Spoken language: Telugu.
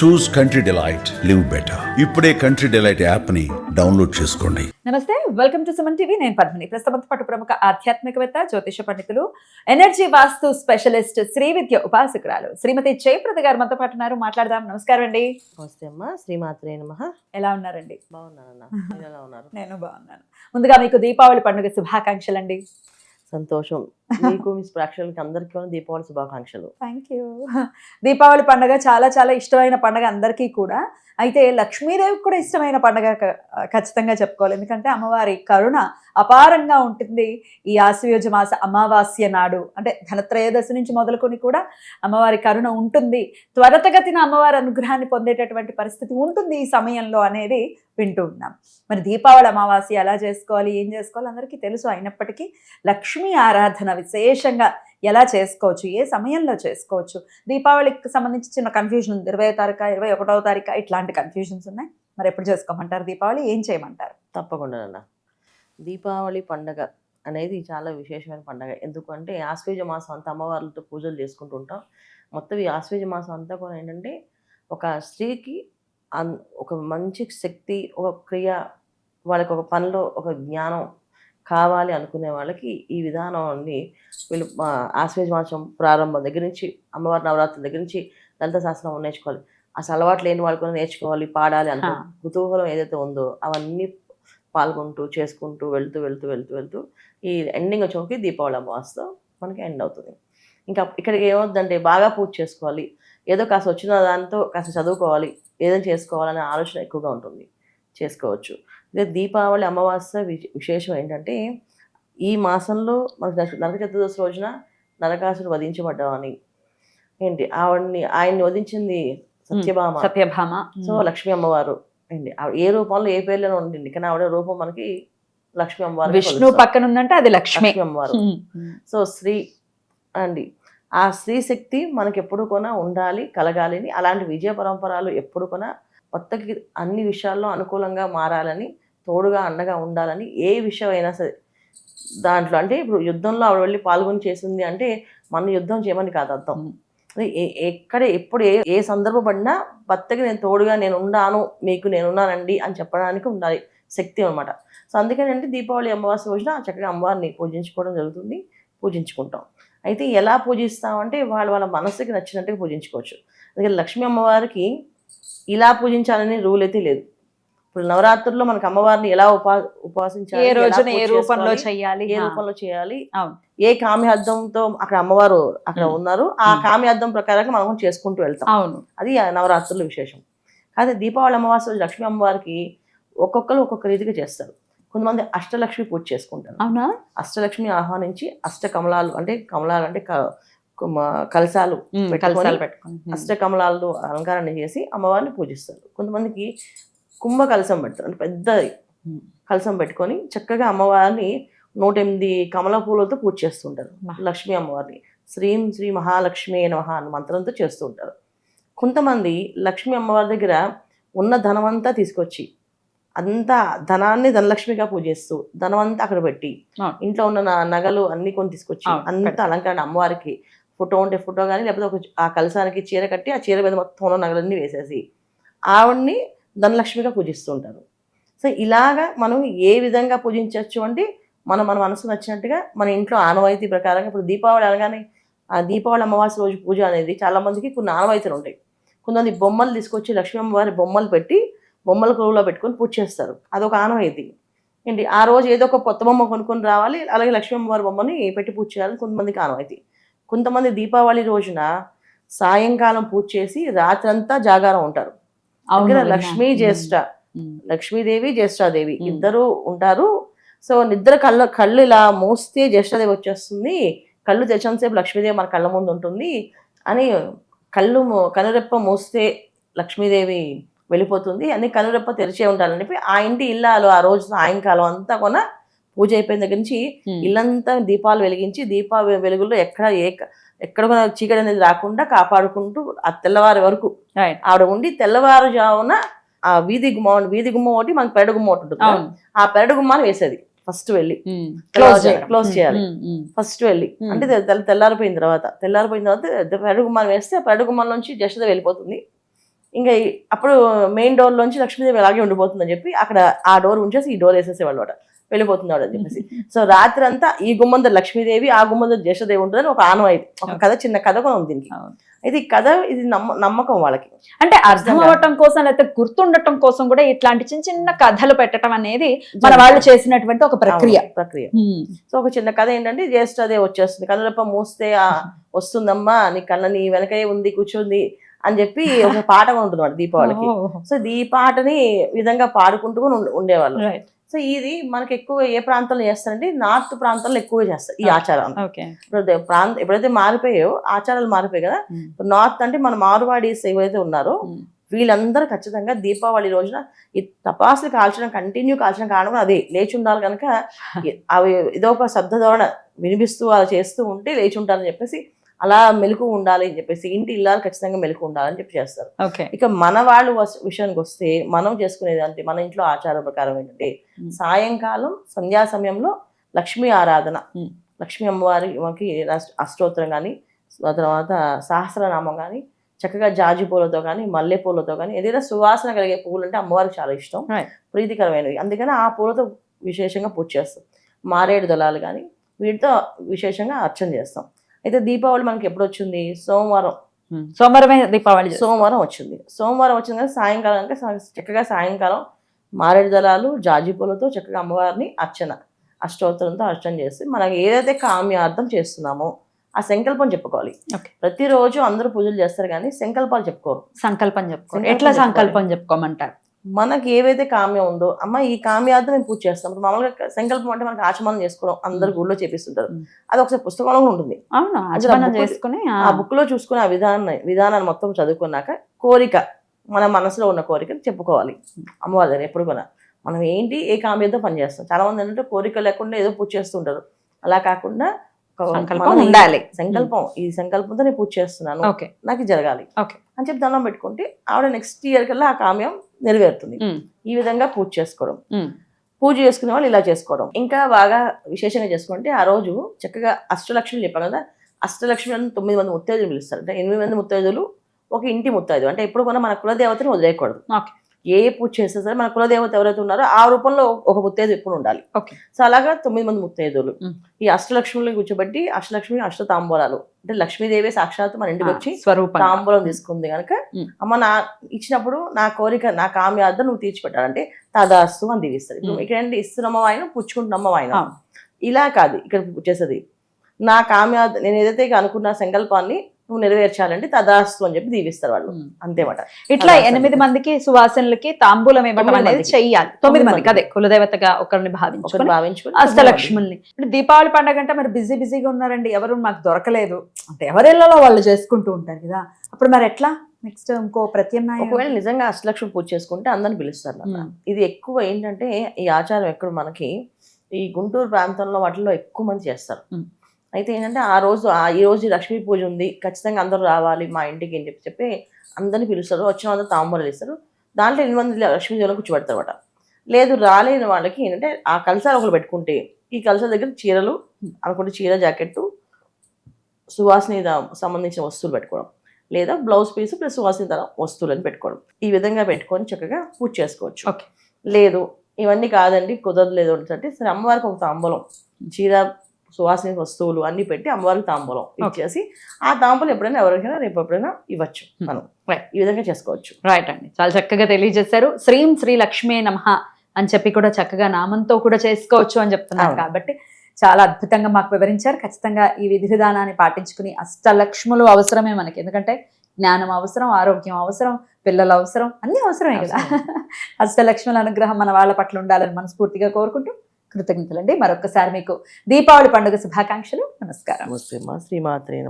Choose country delight live better ఇప్పుడే కంట్రీ డిలైట్ యాప్ని డౌన్లోడ్ చేసుకోండి. నమస్తే వెల్కమ్ టు సుమన్ టీవీ. నేను పద్మిని. ప్రస్తుతం పాటు ప్రముఖ ఆధ్యాత్మికవేత్త జ్యోతిష పండితులు ఎనర్జీ వాస్తు స్పెషలిస్ట్ శ్రీ విద్య ఉపాసకురాలు శ్రీమతి జయప్రద గారు మనతో పాటు ఉన్నారు. మాట్లాడదాం. నమస్కారం అండి. నమస్తే అమ్మా. శ్రీమాత్రే నమ. ఎలా ఉన్నారండి? బాగున్నానన్న. మీరు ఎలా ఉన్నారు? నేను బాగున్నాను. ముందుగా మీకు దీపావళి పండుగ శుభాకాంక్షలు అండి సంతోషం. మీకు మీ ప్రేక్షకులకి అందరికీ దీపావళి శుభాకాంక్షలు. థ్యాంక్ యూ దీపావళి పండుగ చాలా చాలా ఇష్టమైన పండుగ అందరికీ కూడా. అయితే లక్ష్మీదేవి కూడా ఇష్టమైన పండుగ ఖచ్చితంగా చెప్పుకోవాలి. ఎందుకంటే అమ్మవారి కరుణ అపారంగా ఉంటుంది ఈ ఆశ్వయుజ మాస అమావాస్య నాడు. అంటే ధనత్రయోదశి నుంచి మొదలుకొని కూడా అమ్మవారి కరుణ ఉంటుంది. త్వరతగతిన అమ్మవారి అనుగ్రహాన్ని పొందేటటువంటి పరిస్థితి ఉంటుంది ఈ సమయంలో అనేది వింటూ ఉన్నాం. మరి దీపావళి అమావాస్య ఎలా చేసుకోవాలి ఏం చేసుకోవాలి అందరికీ తెలుసు. అయినప్పటికీ లక్ష్మీ ఆరాధన విశేషంగా ఎలా చేసుకోవచ్చు ఏ సమయంలో చేసుకోవచ్చు? దీపావళికి సంబంధించి చిన్న కన్ఫ్యూజన్ ఉంది. ఇరవై తారీఖు ఇరవై ఒకటవ తారీఖు ఇట్లాంటి కన్ఫ్యూజన్స్ ఉన్నాయి. మరి ఎప్పుడు చేసుకోమంటారు దీపావళి? ఏం చేయమంటారు? తప్పకుండా అన్న. దీపావళి పండగ అనేది చాలా విశేషమైన పండగ. ఎందుకంటే ఆశ్వేజ మాసం అంతా అమ్మవార్లతో పూజలు చేసుకుంటూ ఉంటాం. మొత్తం ఈ ఆశ్వేజ మాసం అంతా కూడా ఏంటంటే ఒక స్త్రీకి అన్ ఒక మంచి శక్తి ఒక క్రియ వాళ్ళకి ఒక పనిలో ఒక జ్ఞానం కావాలి అనుకునే వాళ్ళకి ఈ విధానాన్ని వీళ్ళు ఆ, ఆశ్వేజ మాసం ప్రారంభం దగ్గర నుంచి అమ్మవారి నవరాత్రి దగ్గర నుంచి లలిత శాస్త్రం నేర్చుకోవాలి. అసలు అలవాటు లేని వాళ్ళు కూడా నేర్చుకోవాలి పాడాలి అనుకో హా. కుతూహలం ఏదైతే ఉందో అవన్నీ పాల్గొంటూ చేసుకుంటూ వెళ్తూ వెళ్తూ వెళ్తూ వెళ్తూ ఈ ఎండింగ్ వచ్చేకి దీపావళి అమావాస్యతో మనకి ఎండ్ అవుతుంది. ఇంకా ఇక్కడికి ఏమవుతుందంటే బాగా పూజ చేసుకోవాలి. ఏదో కాస్త వచ్చిన దాంతో కాస్త చదువుకోవాలి ఏదైనా చేసుకోవాలనే ఆలోచన ఎక్కువగా ఉంటుంది. చేసుకోవచ్చు. ఇదే దీపావళి అమావాస్య విశే- విశేషం ఏంటంటే ఈ మాసంలో మనకి నరక చతుర్దశి రోజున నరకాసుడు వధించబడ్డామని. ఏంటి? ఆవిడ్ని ఆయన్ని వధించింది సత్యభామ. సత్యభామ. సో లక్ష్మీ అమ్మవారు. అండి ఏ రూపంలో ఏ పేర్లను ఉండింది. కానీ ఆవిడ రూపం మనకి లక్ష్మీ అమ్మవారు విష్ణు పక్కన ఉందంటే అది లక్ష్మి. అమ్మవారు. సో శ్రీ అండి ఆ స్త్రీ శక్తి మనకి ఎప్పుడు కూడా ఉండాలి కలగాలి అలాంటి విజయ పరంపరలు ఎప్పుడు కూడా కొత్తకి అన్ని విషయాల్లో అనుకూలంగా మారాలని తోడుగా అండగా ఉండాలని ఏ విషయం అయినా సరే. దాంట్లో అంటే ఇప్పుడు యుద్ధంలో ఆవిడ వెళ్ళి పాల్గొని చేసింది అంటే మన యుద్ధం చేయమని కాదు అర్థం. ఎక్కడ ఎప్పుడు ఏ ఏ సందర్భపడినా భర్తకి నేను తోడుగా నేను ఉన్నాను మీకు నేను ఉన్నానండి అని చెప్పడానికి ఉండాలి శక్తి అనమాట సో అందుకని అంటే దీపావళి అమావాస్య రోజున చక్కగా అమ్మవారిని పూజించుకోవడం జరుగుతుంది పూజించుకుంటాం. అయితే ఎలా పూజిస్తామంటే వాళ్ళ వాళ్ళ మనసుకి నచ్చినట్టుగా పూజించుకోవచ్చు. అందుకని లక్ష్మీ అమ్మవారికి ఇలా పూజించాలని రూల్ అయితే లేదు ఇప్పుడు నవరాత్రుల్లో మనకి అమ్మవారిని ఎలా ఉపా ఉపాసించాలి ఏ రోజున రూపంలో చెయ్యాలి ఏ. రూపంలో చేయాలి. ఏ కామ్యార్థంతో అక్కడ అమ్మవారు అక్కడ. ఉన్నారు ఆ. కామ్యార్థం ప్రకారంగా మనం చేసుకుంటూ వెళ్తాం అవును అది నవరాత్రుల విశేషం కానీ దీపావళి అమావాస్య రోజు లక్ష్మీ అమ్మవారికి ఒక్కొక్కరు ఒక్కొక్క రీతిగా చేస్తారు కొంతమంది అష్టలక్ష్మి పూజ చేసుకుంటారు అవునా అష్టలక్ష్మి ఆహ్వానించి అష్ట కమలాలు అంటే కమలాలు అంటే కలశాలు కలశాలు పెట్టుకొని ఉమ్. అష్ట కమలాలు అలంకరణ చేసి అమ్మవారిని పూజిస్తారు కొంతమందికి కుంభ కలశం పెడతారు అంటే పెద్ద. కలశం పెట్టుకొని చక్కగా అమ్మవారిని నూట ఎనిమిది కమల పూలతో పూజ చేస్తుంటారు. లక్ష్మీ అమ్మవారిని శ్రీం శ్రీ మహాలక్ష్మి నమః అన్న మంత్రంతో చేస్తూ ఉంటారు కొంతమంది లక్ష్మీ అమ్మవారి దగ్గర ఉన్న ధనమంతా తీసుకొచ్చి అంతా ధనాన్ని ధనలక్ష్మిగా పూజిస్తూ ధనం అంతా అక్కడ పెట్టి. ఇంట్లో ఉన్న నగలు అన్ని కొని తీసుకొచ్చి అంత. అలంకరణ అమ్మవారికి ఫోటో ఉంటే ఫోటో కానీ లేకపోతే ఒక ఆ కలశానికి చీర కట్టి ఆ చీర మీద మొత్తం ఉన్న నగలన్నీ వేసేసి ఆవిడ్ని ధనలక్ష్మిగా పూజిస్తుంటారు. సో ఇలాగా మనం ఏ విధంగా పూజించవచ్చు అంటే మనం మన మనసు నచ్చినట్టుగా మన ఇంట్లో ఆనవాయితీ ప్రకారంగా ఇప్పుడు దీపావళి అనగానే ఆ దీపావళి అమ్మవారి రోజు పూజ అనేది చాలామందికి కొన్ని ఆనవాయితీలు ఉంటాయి. కొంతమంది బొమ్మలు తీసుకొచ్చి లక్ష్మీ అమ్మవారి బొమ్మలు పెట్టి బొమ్మల కొలువులో పెట్టుకొని పూజ చేస్తారు. అదొక ఆనవాయితీ. ఏంటి? ఆ రోజు ఏదో ఒక కొత్త బొమ్మ కొనుక్కొని రావాలి అలాగే లక్ష్మీ అమ్మవారి బొమ్మని పెట్టి పూజ చేయాలని కొంతమందికి ఆనవాయితీ. కొంతమంది దీపావళి రోజున సాయంకాలం పూజ చేసి రాత్రంతా జాగారం ఉంటారు. లక్ష్మీ జ్యేష్ఠ. లక్ష్మీదేవి జ్యేష్ఠాదేవి. ఇద్దరు ఉంటారు సో నిద్ర కళ్ళ కళ్ళు ఇలా మూస్తే జ్యేష్ఠాదేవి వచ్చేస్తుంది కళ్ళు తెరిచినంతసేపు లక్ష్మీదేవి మన కళ్ళ ముందు ఉంటుంది అని కళ్ళు కనురెప్ప మూస్తే లక్ష్మీదేవి వెళ్ళిపోతుంది అని కనురెప్ప తెరిచే ఉండాలని చెప్పి ఆ ఇంటి ఇల్లాలు ఆ రోజు సాయంకాలం అంతా కొన పూజ అయిపోయిన దగ్గర నుంచి. ఇల్లంతా దీపాలు వెలిగించి దీప వెలుగుల్లో ఎక్కడ ఏ ఎక్కడ కూడా చీకటి అనేది రాకుండా కాపాడుకుంటూ ఆ తెల్లవారి వరకు. ఆవిడ ఉండి తెల్లవారుజామున ఆ వీధి గుమ్మ వీధి గుమ్మ ఒకటి మనకి పెరడు గుమ్మ ఒకటి ఉంటుంది ఆ పెరడు గుమ్మాన్ని వేసేది ఫస్ట్ వెళ్ళి. క్లోజ్ చేయాలి. ఫస్ట్ వెళ్ళి. అంటే తెల్ల- తెల్లారిపోయిన తర్వాత. తెల్లారిపోయిన తర్వాత పెరడు గుమ్మాన్ని వేస్తే ఆ పెరడు గుమ్మం నుంచి జస్ట్ వెళ్ళిపోతుంది. ఇంకా అప్పుడు మెయిన్ డోర్ లోంచి లక్ష్మీదేవి అలాగే ఉండిపోతుందని చెప్పి అక్కడ ఆ డోర్ ఉంచేసి ఈ డోర్ వేసేసేవాళ్ళు వెళ్ళిపోతున్నాడు అని చెప్పేసి. సో రాత్రి అంతా ఈ గుమ్మంద లక్ష్మీదేవి ఆ గుమ్మంద జ్యేష్ఠదేవి ఉంటుందని ఒక ఆనవాయితీ ఒక కథ చిన్న కథ కూడా ఉంది దీనికి. అయితే ఈ కథ ఇది నమ్మ నమ్మకం వాళ్ళకి. అంటే అర్థం అవ్వటం కోసం లేకపోతే గుర్తుండటం కోసం కూడా ఇట్లాంటి చిన్న చిన్న కథలు పెట్టడం అనేది మన వాళ్ళు చేసినటువంటి ఒక ప్రక్రియ. ప్రక్రియ. సో ఒక చిన్న కథ ఏంటంటే జ్యేష్ఠదే వచ్చేస్తుంది. కనులప్ప మూస్తే వస్తుందమ్మా నీ కళ్ళ నీ వెనకే ఉంది కూర్చుంది అని చెప్పి ఒక పాట ఉంటుంది దీపావళికి. సో ఈ పాటని విధంగా పాడుకుంటూ ఉండేవాళ్ళు. సో ఇది మనకి ఎక్కువ ఏ ప్రాంతంలో చేస్తారంటే నార్త్ ప్రాంతంలో ఎక్కువ చేస్తారు ఈ Okay. ఆచారం ఓకే ఇప్పుడు ప్రాంత ఎప్పుడైతే మారిపోయాయో ఆచారాలు మారిపోయాయి కదా నార్త్ అంటే మన మారువాడీస్ ఎవరైతే ఉన్నారో. వీళ్ళందరూ ఖచ్చితంగా దీపావళి రోజున ఈ టపాసులు కాల్చడం కంటిన్యూ కాల్చడం కారణం కూడా అదే లేచి ఉండాలి కనుక అవి ఇదో ఒక శబ్ద ధోరణ వినిపిస్తూ అలా చేస్తూ ఉంటే లేచి ఉంటారని చెప్పేసి అలా మెలకు ఉండాలి అని చెప్పేసి ఇంటి ఇల్లాలు ఖచ్చితంగా మెలకు ఉండాలని చెప్పి చేస్తారు. ఇక మన వాళ్ళు వస్- విషయానికి వస్తే మనం చేసుకునేది అంటే మన ఇంట్లో ఆచార ప్రకారం ఏంటంటే. సాయంకాలం సంధ్యా సమయంలో లక్ష్మీ ఆరాధన. లక్ష్మీ అమ్మవారి మనకి అష్ట- అష్టోత్తరం కానీ ఆ తర్వాత సహస్రనామం కానీ చక్కగా జాజి పూలతో కానీ మల్లె పూలతో కానీ ఏదైనా సువాసన కలిగే పువ్వులు అంటే అమ్మవారికి చాలా ఇష్టం. ప్రీతికరమైనవి. అందుకని ఆ పూలతో విశేషంగా పూజ చేస్తాం. మారేడు దళాలు కానీ వీటితో విశేషంగా అర్చన చేస్తాం. అయితే దీపావళి మనకి ఎప్పుడు వచ్చింది సోమవారం. సోమవారమే దీపావళి. సోమవారం వచ్చింది సోమవారం వచ్చింది కదా సాయంకాలం సా- చక్కగా సాయంకాలం మారేడు దళాలు జాజి పూలతో చక్కగా అమ్మవారిని అర్చన అష్టోత్తరంతో అర్చన చేసి మనకి ఏదైతే కామ్యార్థం చేస్తున్నామో ఆ సంకల్పం చెప్పుకోవాలి. ప్రతిరోజు అందరూ పూజలు చేస్తారు కానీ సంకల్పాలు చెప్పుకోరు సంకల్పం చెప్పుకోండి సంకల్పం ఎట్లా. సంకల్పం చెప్పుకోమంటారు మనకి ఏవైతే కామ్యం ఉందో అమ్మ ఈ కామ్యార్థం నేను పూజ చేస్తాం. ఇప్పుడు మామూలుగా సంకల్పం అంటే మనకి ఆచమనం చేసుకోవడం అందరు గుళ్ళో చేపిస్తుంటారు. అది ఒకసారి పుస్తకంలో కూడా ఉంటుంది. ఆ, బుక్లో చూసుకుని ఆ విధానాన్ని విధానాన్ని మొత్తం చదువుకున్నాక కోరిక మన మనసులో ఉన్న కోరికను చెప్పుకోవాలి. అమ్మవారి దగ్గర ఎప్పుడు కూడా. మనం ఏంటి ఏ కామ్యంతో పనిచేస్తాం చాలా మంది ఏంటంటే కోరిక లేకుండా ఏదో పూజ చేస్తుంటారు. అలా కాకుండా ఉండాలి. సంకల్పం ఈ సంకల్పంతో నేను పూజ చేస్తున్నాను. ఓకే. నాకు జరగాలి. Okay. అని చెప్పి దండం పెట్టుకుంటే ఆవిడ నెక్స్ట్ ఇయర్ కల్లా ఆ కామ్యం నెరవేరుతుంది. ఈ విధంగా పూజ చేసుకోవడం. పూజ చేసుకునే వాళ్ళు ఇలా చేసుకోవడం ఇంకా బాగా విశేషంగా చేసుకుంటే ఆ రోజు చక్కగా అష్టలక్ష్మి చెప్పాం కదా అష్టలక్ష్మి అని తొమ్మిది మంది ముత్తైదులు పిలుస్తారు అంటే ఎనిమిది మంది ముత్తైదులు ఒక ఇంటి ముత్తైదు అంటే ఎప్పుడు కూడా మన కులదేవతని వదిలేయకూడదు. ఏ పూజ చేస్తే సరే మన కులదేవత ఎవరైతే ఉన్నారో ఆ రూపంలో ఒక ముత్తైదు ఎప్పుడు ఉండాలి. సో అలాగా తొమ్మిది మంది ముత్తైదులు. ఈ అష్టలక్ష్మిని కూర్చోబెట్టి అష్టలక్ష్మి అష్ట తాంబూలాలు అంటే లక్ష్మీదేవి సాక్షాత్ మన ఇంటికి వచ్చి స్వరూపం తాంబూలం తీసుకుంది కనుక. అమ్మ నా ఇచ్చినప్పుడు నా కోరిక నా కామ్యార్థం నువ్వు తీర్చిపెట్టాలంటే తదాస్తు అని ఇప్పుడు Mm. ఇక్కడ ఏంటి ఇస్తున్నమ్మ వాయిన పుచ్చుకుంటున్నమ్మ వాయిన. ఇలా కాదు ఇక్కడ చేసేది నా కామ్యార్థ నేను ఏదైతే అనుకున్న సంకల్పాన్ని నువ్వు నెరవేర్చాలంటే తదాస్తు అని చెప్పి దీవిస్తారు వాళ్ళు. అంతేమాట ఇట్లా ఎనిమిది. మందికి సువాసనలకి తాంబూలం ఇవ్వడం అనేది. చెయ్యాలి. తొమ్మిది మందికి. అదే కులదేవతగా ఒకరిని భావించుకొని భావించుకుని అష్టలక్ష్ముల్ని. ఇప్పుడు దీపావళి పండగ అంటే మరి బిజీ బిజీగా ఉన్నారండి. ఎవరు మాకు దొరకలేదు. అంటే ఎవరిళ్ళలో వాళ్ళు చేసుకుంటూ ఉంటారు కదా. అప్పుడు మరి ఎట్లా? నెక్స్ట్ ఇంకో ప్రత్యామ్నాయం? ఒకవేళ నిజంగా అష్టలక్ష్మి పూజ చేసుకుంటే అందరిని పిలుస్తారు. ఇది ఎక్కువ ఏంటంటే ఈ ఆచారం ఎక్కడ మనకి ఈ గుంటూరు ప్రాంతంలో వాటిలో ఎక్కువ మంది చేస్తారు. అయితే ఏంటంటే ఆ రోజు ఆ ఈ రోజు లక్ష్మీ పూజ ఉంది ఖచ్చితంగా అందరూ రావాలి మా ఇంటికి అని చెప్పి చెప్పి అందరిని పిలుస్తారు. వచ్చిన అందరూ తాంబూలాలు ఇస్తారు దాంట్లో ఎనిమిది మంది లక్ష్మీ దేవులను కూర్చోబెడతారు అనమాట లేదు రాలేని వాళ్ళకి ఏంటంటే ఆ కలసాలు ఒకరు పెట్టుకుంటే ఈ కలసాల దగ్గర చీరలు అనుకుంటే చీర జాకెట్టు సువాసన సంబంధించిన వస్తువులు పెట్టుకోవడం. లేదా బ్లౌజ్ పీస్ ప్లస్ సువాసన తర వస్తువులను పెట్టుకోవడం. ఈ విధంగా పెట్టుకొని చక్కగా పూజ చేసుకోవచ్చు. ఓకే. లేదు ఇవన్నీ కాదండి కుదరలేదు అంటే సరే అమ్మవారికి ఒక తాంబూలం. చీర సువాసన వస్తువులు అన్ని పెట్టి అమ్మవారికి తాంబూలం ఇచ్చేసి ఆ తాంబూలం ఎప్పుడైనా ఎవరికైనా రేపు ఎప్పుడైనా ఇవ్వచ్చు మనం. Right. ఈ విధంగా చేసుకోవచ్చు. రైట్ అండి. చాలా చక్కగా తెలియజేశారు. శ్రీం శ్రీ లక్ష్మీ నమః అని చెప్పి కూడా చక్కగా నామంతో కూడా చేసుకోవచ్చు అని చెప్తున్నారు. కాబట్టి చాలా అద్భుతంగా మాకు వివరించారు. ఖచ్చితంగా ఈ విధి విధానాన్ని పాటించుకుని అష్టలక్ష్ములు అవసరమే మనకి. ఎందుకంటే జ్ఞానం అవసరం ఆరోగ్యం అవసరం పిల్లలు అవసరం అన్ని అవసరమే కదా. అష్టలక్ష్ముల అనుగ్రహం మన వాళ్ళ పట్ల ఉండాలని మనస్ఫూర్తిగా కోరుకుంటూ కృతజ్ఞతలండి. మరొకసారి మీకు దీపావళి పండుగ శుభాకాంక్షలు. నమస్కారం. నమస్తే అమ్మా. శ్రీమాత్రే